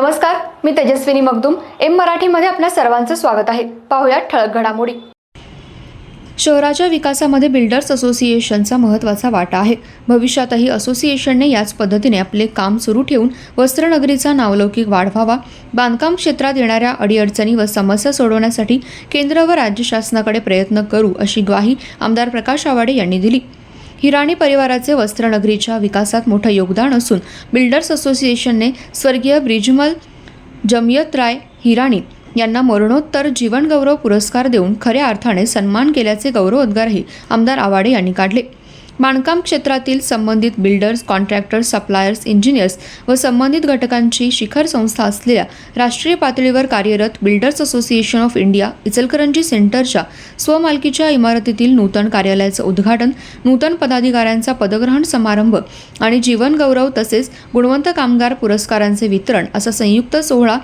नमस्कार मी तेजस्विनी मगदुम. एम मराठीमध्ये आपल्या सर्वांचं स्वागत आहे. पाहुयात ठळक घडामोडी. शहराच्या विकासामध्ये बिल्डर्स असोसिएशनचा महत्त्वाचा वाटा आहे. भविष्यातही असोसिएशनने याच पद्धतीने आपले काम सुरू ठेवून वस्त्रनगरीचा नावलौकिक वाढवावा. बांधकाम क्षेत्रात येणाऱ्या अडीअडचणी व समस्या सोडवण्यासाठी केंद्र व राज्य शासनाकडे प्रयत्न करू अशी ग्वाही आमदार प्रकाश आवाडे यांनी दिली. हिराणी परिवाराचे वस्त्रनगरीच्या विकासात मोठं योगदान असून बिल्डर्स असोसिएशनने स्वर्गीय ब्रिजमल जमयतराय हिराणी यांना मरणोत्तर जीवनगौरव पुरस्कार देऊन खऱ्या अर्थाने सन्मान केल्याचे गौरवोद्गारही आमदार आवाडे यांनी काढले. बांधकाम क्षेत्रातील संबंधित बिल्डर्स कॉन्ट्रॅक्टर्स सप्लायर्स इंजिनियर्स व संबंधित घटकांची शिखर संस्था असलेल्या राष्ट्रीय पातळीवर कार्यरत builders association of India Ichalkaranji सेंटरच्या स्वमालकीच्या इमारतीतील नूतन कार्यालयाचं उद्घाटन नूतन पदाधिकाऱ्यांचा पदग्रहण समारंभ आणि जीवनगौरव तसेच गुणवंत कामगार पुरस्कारांचे वितरण असा संयुक्त सोहळा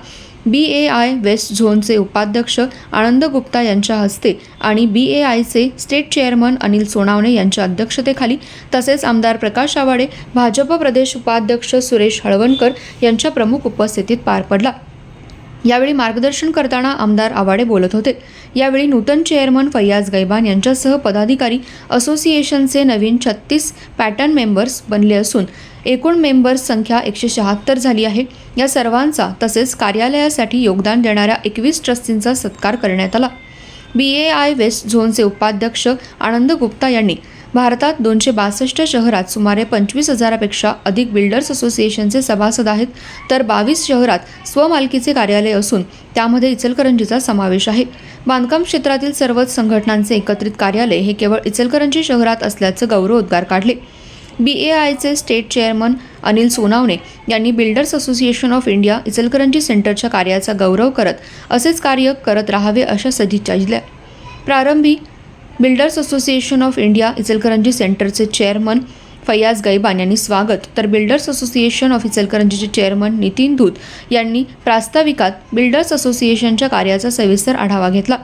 बी ए आय वेस्ट झोनचे उपाध्यक्ष आनंद गुप्ता यांच्या हस्ते आणि बी ए आयचे स्टेट चेअरमन अनिल सोनावणे यांच्या अध्यक्षतेखाली तसेच आमदार प्रकाश आवाडे भाजप प्रदेश उपाध्यक्ष सुरेश हळवणकर यांच्या प्रमुख उपस्थितीत पार पडला. यावेळी मार्गदर्शन करताना आमदार आवाडे बोलत होते. यावेळी नूतन चेअरमन फैयाज गैबान यांच्यासह पदाधिकारी असोसिएशनचे नवीन छत्तीस पॅटर्न मेंबर्स बनले असून एकूण मेंबर्स संख्या एकशे शहात्तर झाली आहे. या सर्वांचा तसेच कार्यालयासाठी योगदान देणाऱ्या एकवीस ट्रस्टींचा सत्कार करण्यात आला. बी ए आय वेस्ट झोनचे उपाध्यक्ष आनंद गुप्ता यांनी भारतात दोनशे बासष्ट शहरात सुमारे पंचवीस हजारापेक्षा अधिक बिल्डर्स असोसिएशनचे सभासद आहेत तर बावीस शहरात स्वमालकीचे कार्यालय असून त्यामध्ये इचलकरंजीचा समावेश आहे. बांधकाम क्षेत्रातील सर्वच संघटनांचे एकत्रित कार्यालय हे केवळ इचलकरंजी शहरात असल्याचं गौरवोद्गार काढले. बी ए आयचे स्टेट चेअरमन अनिल सोनावणे यांनी builders association of India Ichalkaranji सेंटरच्या कार्याचा गौरव करत असेच कार्य करत राहावे अशा सदिच्छा दिल्या. प्रारंभी builders association of India Ichalkaranji सेंटरचे चेअरमन फैयाज गैबान यांनी स्वागत. तर बिल्डर्स असोसिएशन ऑफ इचलकरंजीचे चेअरमन नितीन धूत यांनी प्रास्ताविकात बिल्डर्स असोसिएशनच्या कार्याचा सविस्तर आढावा घेतला.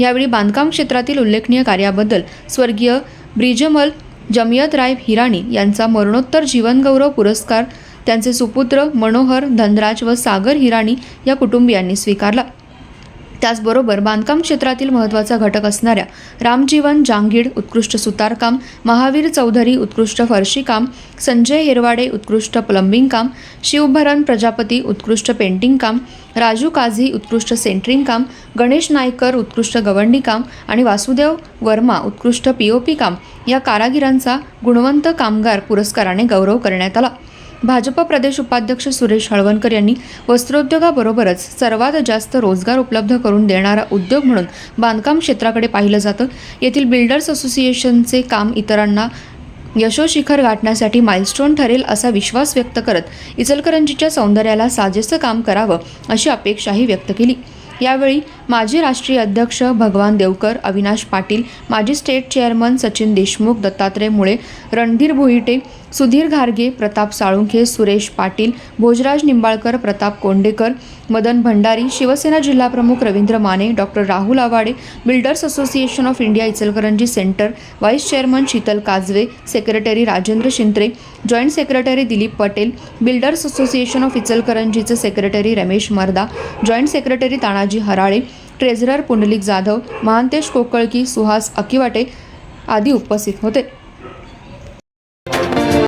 यावेळी बांधकाम क्षेत्रातील उल्लेखनीय कार्याबद्दल स्वर्गीय ब्रिजमल जमियत राय हिराणी यांचा मरणोत्तर जीवनगौरव पुरस्कार त्यांचे सुपुत्र मनोहर धनराज व सागर हिराणी या कुटुंबियांनी स्वीकारला. त्याचबरोबर बांधकाम क्षेत्रातील महत्त्वाचा घटक असणाऱ्या रामजीवन जांगीड उत्कृष्ट सुतारकाम महावीर चौधरी उत्कृष्ट फरशीकाम संजय हिरवाडे उत्कृष्ट प्लंबिंग काम शिवभरण प्रजापती उत्कृष्ट पेंटिंग काम राजू काझी उत्कृष्ट सेंटरिंग काम गणेश नायकर उत्कृष्ट गवंडी काम आणि वासुदेव वर्मा उत्कृष्ट पी ओ पी काम या कारागिरांचा गुणवंत कामगार पुरस्काराने गौरव करण्यात आला. भाजप प्रदेश उपाध्यक्ष सुरेश हळवणकर यांनी वस्त्रोद्योगाबरोबरच सर्वात जास्त रोजगार उपलब्ध करून देणारा उद्योग म्हणून बांधकाम क्षेत्राकडे पाहिलं जातं. येथील बिल्डर्स असोसिएशनचे काम इतरांना यशोशिखर गाठण्यासाठी माइलस्टोन ठरेल असा विश्वास व्यक्त करत इचलकरंजीच्या सौंदर्याला साजेसं काम करावं अशी अपेक्षाही व्यक्त केली. यावेळी माजी राष्ट्रीय अध्यक्ष भगवान देवकर अविनाश पाटील माजी स्टेट चेअरमन सचिन देशमुख दत्तात्रय मुळे रणधीर भोईटे सुधीर घारगे प्रताप साळुंखे सुरेश पाटील भोजराज निंबाळकर प्रताप कोंडेकर मदन भंडारी शिवसेना जिल्हाप्रमुख Ravindra Mane doctor Rahul Awade builders association of India Ichalkaranji centre vice chairman Sheetal Kajwe secretary Rajendra Shintre joint secretary Dilip Patel builders association of इचलकरंजीचे secretary Ramesh Marda joint secretary Tanaji Harale treasurer Pundlik Jadhav Mahantesh कोकळकी Suhas Akiwate आदी उपस्थित होते.